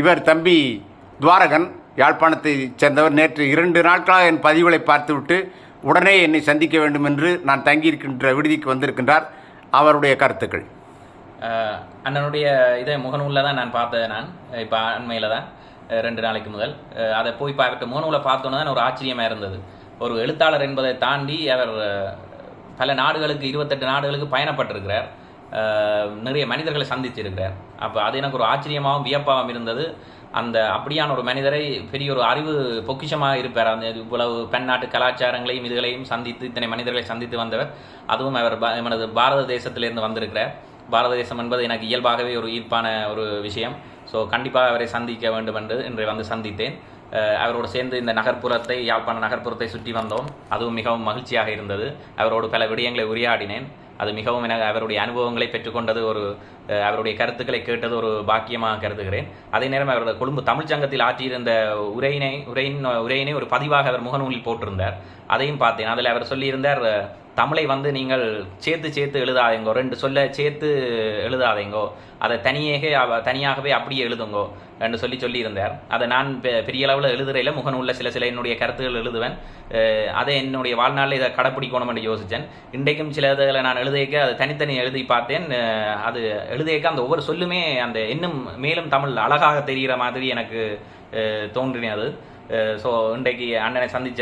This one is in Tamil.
இவர் தம்பி துவாரகன் யாழ்ப்பாணத்தைச் சேர்ந்தவர். நேற்று இரண்டு நாட்களாக என் பதிவுகளை பார்த்துவிட்டு உடனே என்னை சந்திக்க வேண்டும் என்று நான் தங்கியிருக்கின்ற விடுதிக்கு வந்திருக்கின்றார். அவருடைய கருத்துக்கள். அண்ணனுடைய இதை முகநூலில் தான் நான் பார்த்தது நான். இப்போ அண்மையில் தான் ரெண்டு நாளைக்கு முதல். அதை போய் பார்த்துட்டு முகநூலை பார்த்தோன்னே தான் ஒரு ஆச்சரியமாக இருந்தது. ஒரு எழுத்தாளர் என்பதை தாண்டி அவர் பல நாடுகளுக்கு இருபத்தெட்டு நாடுகளுக்கு பயணப்பட்டிருக்கிறார். நிறைய மனிதர்களை சந்திச்சிருக்கிறார். அப்போ அது எனக்கு ஒரு ஆச்சரியமாகவும் வியப்பாகவும் இருந்தது. அந்த அப்படியான ஒரு மனிதரை பெரிய ஒரு அறிவு பொக்கிஷமாக இருப்பார். அந்த இவ்வளவு பன்னாட்டு கலாச்சாரங்களையும் இதுகளையும் சந்தித்து இத்தனை மனிதர்களை சந்தித்து வந்தவர். அதுவும் அவர் எனது பாரத தேசத்திலிருந்து வந்திருக்கிறார். பாரத தேசம் என்பது எனக்கு இயல்பாகவே ஒரு ஈர்ப்பான ஒரு விஷயம். ஸோ கண்டிப்பாக அவரை சந்திக்க வேண்டும் என்று இன்று வந்து சந்தித்தேன். அவரோடு சேர்ந்து இந்த நகர்ப்புறத்தை யாழ்ப்பாண நகர்ப்புறத்தை சுற்றி வந்தோம். அதுவும் மிகவும் மகிழ்ச்சியாக இருந்தது. அவரோடு பல விடயங்களை உரையாடினேன். அது மிகவும் என அவருடைய அனுபவங்களை பெற்றுக்கொண்டது ஒரு அவருடைய கருத்துக்களை கேட்டது ஒரு பாக்கியமாக கருதுகிறேன். அதே நேரம் அவரது கொழும்பு தமிழ்ச் சங்கத்தில் ஆற்றியிருந்த உரையினை உரையின் உரையினை ஒரு பதிவாக அவர் முகநூலில் போட்டிருந்தார். அதையும் பார்த்தேன். அதில் அவர் சொல்லியிருந்தார் தமிழை வந்து நீங்கள் சேர்த்து சேர்த்து எழுதாதீங்கோ ரெண்டு சொல்ல சேர்த்து எழுதாதீங்கோ அதை தனியாக அவ- தனியாகவே அப்படியே எழுதுங்கோ என்று சொல்லி சொல்லியிருந்தார். அதை நான் பெரிய அளவில் எழுதுறையில் முகநூலில் சில சில என்னுடைய கருத்துக்கள் எழுதுவேன். அதை என்னுடைய வாழ்நாளில் இதை கடைப்பிடிக்கணும் என்று யோசித்தேன். இன்றைக்கும் சில இதில் நான் எழுதியக்க அதை தனித்தனி எழுதி பார்த்தேன். அது எழுதியக்க அந்த ஒவ்வொரு சொல்லுமே அந்த இன்னும் மேலும் தமிழ் அழகாக தெரிகிற மாதிரி எனக்கு தோன்றினது. ஸோ இன்றைக்கு அண்ணனை சந்தித்தது.